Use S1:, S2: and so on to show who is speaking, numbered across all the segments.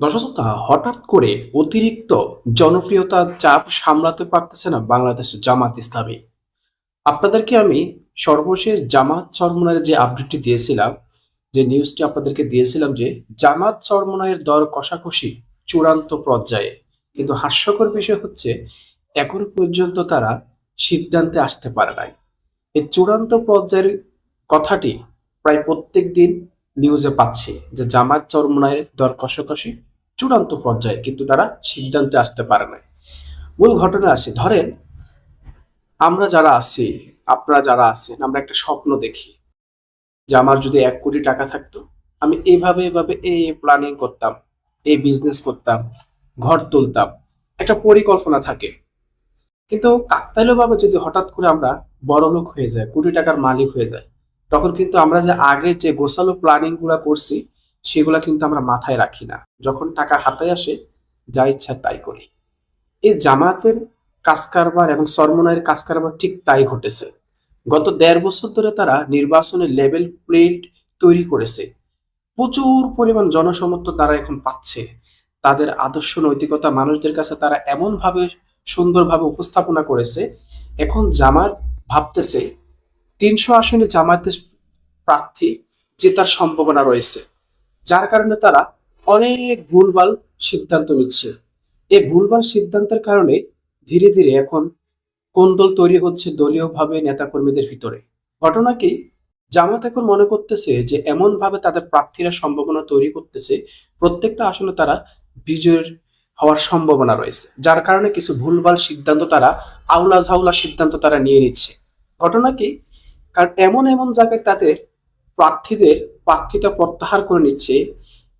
S1: দর্শক শ্রোতা, হঠাৎ করে অতিরিক্ত জনপ্রিয়তার চাপ সামলাতে পারতেছে না বাংলাদেশের জামাত ইসলামী। আপনাদেরকে আমি সর্বশেষ জামাত চরমনায়ের যে আপডেটটি দিয়েছিলাম যে নিউজটি আপনাদেরকে দিয়েছিলাম যে জামাত চরমনায়ের দর কষাকষি চূড়ান্ত পর্যায়ে। কিন্তু হাস্যকর বিষয় হচ্ছে এখন পর্যন্ত তারা সিদ্ধান্তে আসতে পারে নাই। এই চূড়ান্ত পর্যায়ের কথাটি প্রায় প্রত্যেক দিন নিউজে পাচ্ছি যে জামাত চরমনায়ের দর কষাকষি চূড়ান্ত পর্যায়ে, কিন্তু তারা সিদ্ধান্তে আসতে পারে না মূল ঘটনা আসে, ধরেন আমরা যারা আছি, আপনারা যারা আছেন, আমরা একটা স্বপ্ন দেখি যে আমার যদি এক কোটি টাকা থাকতো, আমি এভাবে এভাবে এই প্ল্যানিং করতাম এই বিজনেস করতাম, ঘর তুলতাম, একটা পরিকল্পনা থাকে। কিন্তু কাকতালীয়ভাবে যদি হঠাৎ করে আমরা বড় লোক হয়ে যায় কোটি টাকার মালিক হয়ে যায় তখন কিন্তু আমরা যে আগে যে গোছালো প্ল্যানিংগুলা করছি সেগুলা কিন্তু আমরা মাথায় রাখি না। যখন টাকা হাতে আসে, যা ইচ্ছা তাই করি। এই জামাতের কাজ কারবার এবং সরমনায়ের কাজ কারবার ঠিক তাই ঘটেছে। গত দেড় বছর ধরে তারা নির্বাচনের লেভেল প্লেট তৈরি করেছে। প্রচুর পরিমাণ জনসমর্থন তারা এখন পাচ্ছে। তাদের আদর্শ নৈতিকতা মানুষদের কাছে তারা এমনভাবে সুন্দরভাবে উপস্থাপনা করেছে, এখন জামাত ভাবতেছে, তিনশো আসনে জামায়াতের প্রার্থী জেতার সম্ভাবনা রয়েছে। যার কারণে তারা অনেক ভুলভাল সিদ্ধান্ত নিচ্ছে। এই ভুলভাল সিদ্ধান্তের কারণে ধীরে ধীরে এখন কোন্দল তৈরি হচ্ছে দলীয়ভাবে নেতাকর্মীদের ভিতরে। ঘটনা কি জামাত এখন মনে করতেছে যে এমন ভাবে তাদের প্রার্থীরা সম্ভাবনা তৈরি করতেছে, প্রত্যেকটা আসনে তারা বিজয়ের হওয়ার সম্ভাবনা রয়েছে, যার কারণে কিছু ভুলভাল সিদ্ধান্ত তারা, আউলা ঝাউলা সিদ্ধান্ত তারা নিয়ে নিচ্ছে। ঘটনা কি কারণ এমন এমন জায়গায় তাদের প্রার্থীদের প্রার্থিতা প্রত্যাহার করে নিচ্ছে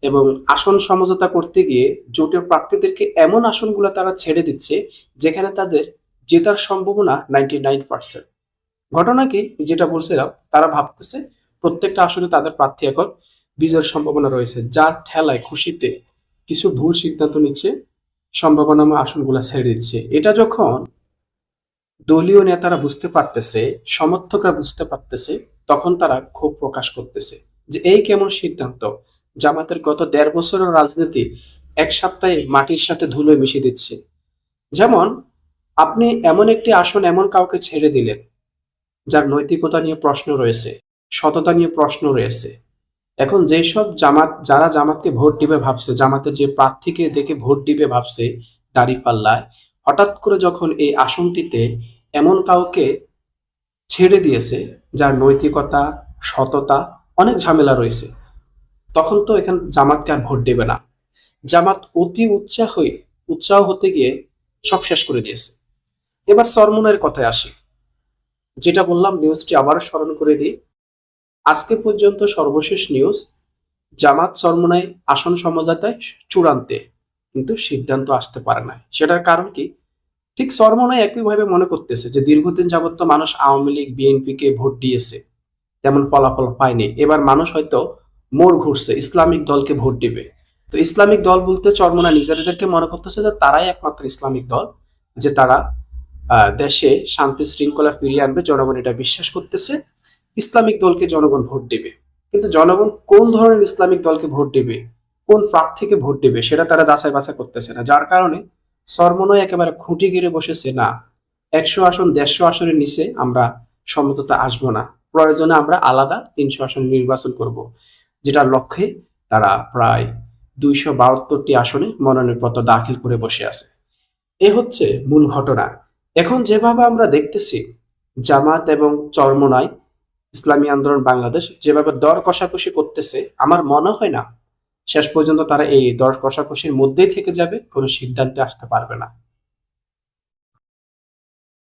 S1: এবং আসন সমঝোতা করতে গিয়ে জোটের প্রার্থীদেরকে এমন আসনগুলো তারা ছেড়ে দিচ্ছে যেখানে তাদের জেতার সম্ভাবনা নাইনটি নাইন পার্সেন্ট ঘটনা কি? যেটা বলছিলাম, তারা ভাবতেছে প্রত্যেকটা আসনে তাদের প্রার্থী এখন বিজয়ের সম্ভাবনা রয়েছে। যার ঠেলায় খুশিতে কিছু ভুল সিদ্ধান্ত নিচ্ছে, সম্ভাবনাময় আসনগুলো ছেড়ে দিচ্ছে। এটা যখন দলীয় নেতারা বুঝতে পারতেছে, সমর্থকরা বুঝতে পারতেছে তখন তারা ক্ষোভ প্রকাশ করতেছে যে এই কেমন সিদ্ধান্ত? জামাতের গত দেড় বছরের রাজনীতি এক সপ্তাহে মাটির সাথে ধুলোয় মিশিয়ে দিচ্ছে। যেমন, আপনি এমন একটি আসন এমন কাউকে ছেড়ে দিলেন, যার নৈতিকতা নিয়ে প্রশ্ন রয়েছে, সততা নিয়ে প্রশ্ন রয়েছে। এখন যেসব জামাত, যারা জামাতকে ভোট দিবে ভাবছে, জামাতের যে প্রার্থীকে দেখে ভোট দিবে ভাবছে দাড়ি পাল্লায় হঠাৎ করে যখন এই আসনটিতে এমন কাউকে ছেড়ে দিয়েছে, যার নৈতিকতা, সততা অনেক ঝামেলা রয়েছে। তখন তো এখানে জামাতকে আর ভোট দেবে না। জামাত অতি উৎসাহ হয়ে, উৎসাহ হতে গিয়ে সব শেষ করে দিয়েছে। এবার সরমনের কথায় আসি। যেটা বললাম, নিউজটি আবারও স্মরণ করে দিই। আজকে পর্যন্ত সর্বশেষ নিউজ, জামাত সরমনায় আসন সমঝোতায় চূড়ান্তে, কিন্তু সিদ্ধান্ত আসতে পারে না সেটার কারণ কি? ঠিক সরমনায় একইভাবে মনে করতেছে যে দীর্ঘদিন যাবত তো মানুষ আওয়ামী লীগ বিএনপি কে ভোট দিয়েছে, তেমন ফলাফল পায়নি। এবার মানুষ হয়তো মোড় ঘুরছে, ইসলামিক দলকে ভোট দিবে। তো ইসলামিক দল বলতে চরমনা নিজেদেরকে মনে করতেছে যে তারাই একমাত্র ইসলামিক দল, যে তারা দেশে শান্তি শৃঙ্খলা ফিরিয়ে আনবে, জনগণ এটা বিশ্বাস করতেছে, ইসলামিক দলকে জনগণ ভোট দেবে। কিন্তু জনগণ কোন ধরনের ইসলামিক দলকে ভোট দেবে, কোন প্রার্থীকে ভোট দেবে, সেটা তারা যাচাই বাছাই করতেছে না। যার কারণে সর্বনয় একেবারে খুঁটি গিরে বসেছে, না, একশো আসন, দেড়শো আসনের নিচে আমরা সমঝোতা আসব না। প্রয়োজনে আমরা আলাদা তিনশো আসন নির্বাচন করব, যেটার লক্ষ্যে তারা প্রায় দুইশো বাহাত্তরটি আসনে মনোনয়নপত্র দাখিল করে বসে আছে। এ হচ্ছে মূল ঘটনা। এখন যেভাবে আমরা দেখতেছি, জামাত এবং চরমনায় ইসলামী আন্দোলন বাংলাদেশ যেভাবে দর কষাকষি করতেছে, আমার মনে হয় না শেষ পর্যন্ত তারা এই দর কষাকষির মধ্যেই থেকে যাবে কোনো সিদ্ধান্তে আসতে পারবে না।